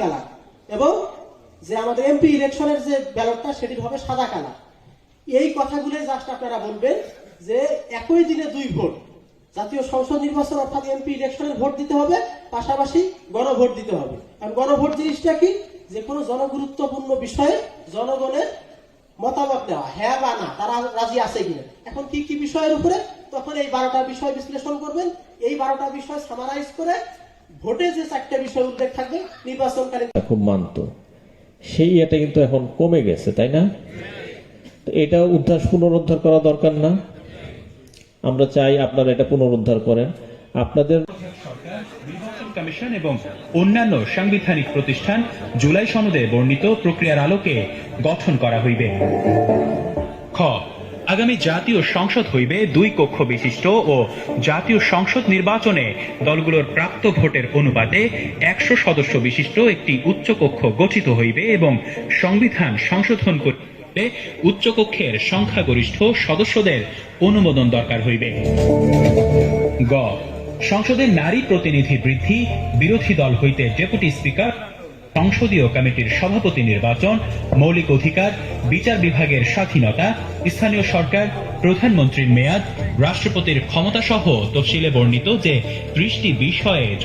Colour. এবং যে আমাদের এমপি ইলেকশনের যে ব্যালটটা হবে সাদা কালার। এই কথাগুলো জাস্ট আপনারা বলবেন যে একই দিনে দুই ভোট। জাতীয় সংসদ নির্বাচন অর্থাৎ এমপি ইলেকশনের ভোট দিতে হবে, পাশাপাশি গণভোট দিতে হবে। কারণ গণভোট জিনিসটা কি? যে কোনো জনগুরুত্বপূর্ণ বিষয়ে জনগণের মতামত নেওয়া হ্যাঁ বা না, তারা রাজি আছে কিনা। এখন কি কি বিষয়ের উপরে? তখন এই বারোটা বিষয় বিশ্লেষণ করবেন। এই বারোটা বিষয় সামারাইজ করে ভোটে যে চারটে বিষয় উল্লেখ থাকবে নির্বাচনকালীন খুব মানত। সেই এটা কিন্তু এখন কমে গেছে তাই না? তো এটা উদ্ধার পুনরুদ্ধার করা দরকার না। আমরা চাই আপনারা এটা পুনরুদ্ধার করেন। আপনাদের নির্বাচন কমিশন এবং অন্যান্য সাংবিধানিক প্রতিষ্ঠান জুলাই সনদে বর্ণিত প্রক্রিয়ার আলোকে গঠন করা হইবে। খ আগামী জাতীয় সংসদ হইবে দুই কক্ষ বিশিষ্ট ও জাতীয় সংসদ নির্বাচনে দলগুলোর প্রাপ্ত ভোটের অনুপাতে একশো সদস্য বিশিষ্ট একটি উচ্চকক্ষ গঠিত হইবে এবং সংবিধান সংশোধন করতে উচ্চকক্ষের সংখ্যাগরিষ্ঠ সদস্যদের অনুমোদন দরকার হইবে। গ। সংসদের নারী প্রতিনিধি বৃদ্ধি বিরোধী দল হইতে ডেপুটি স্পিকার সংসদীয় কমিটির সভাপতি নির্বাচন, মৌলিক অধিকার, বিচার বিভাগের স্বাধীনতা, স্থানীয় সরকার, প্রধানমন্ত্রীর মেয়াদ, রাষ্ট্রপতির ক্ষমতা সহ তফসিলে বর্ণিত যে ত্রিশটি বিষয়ে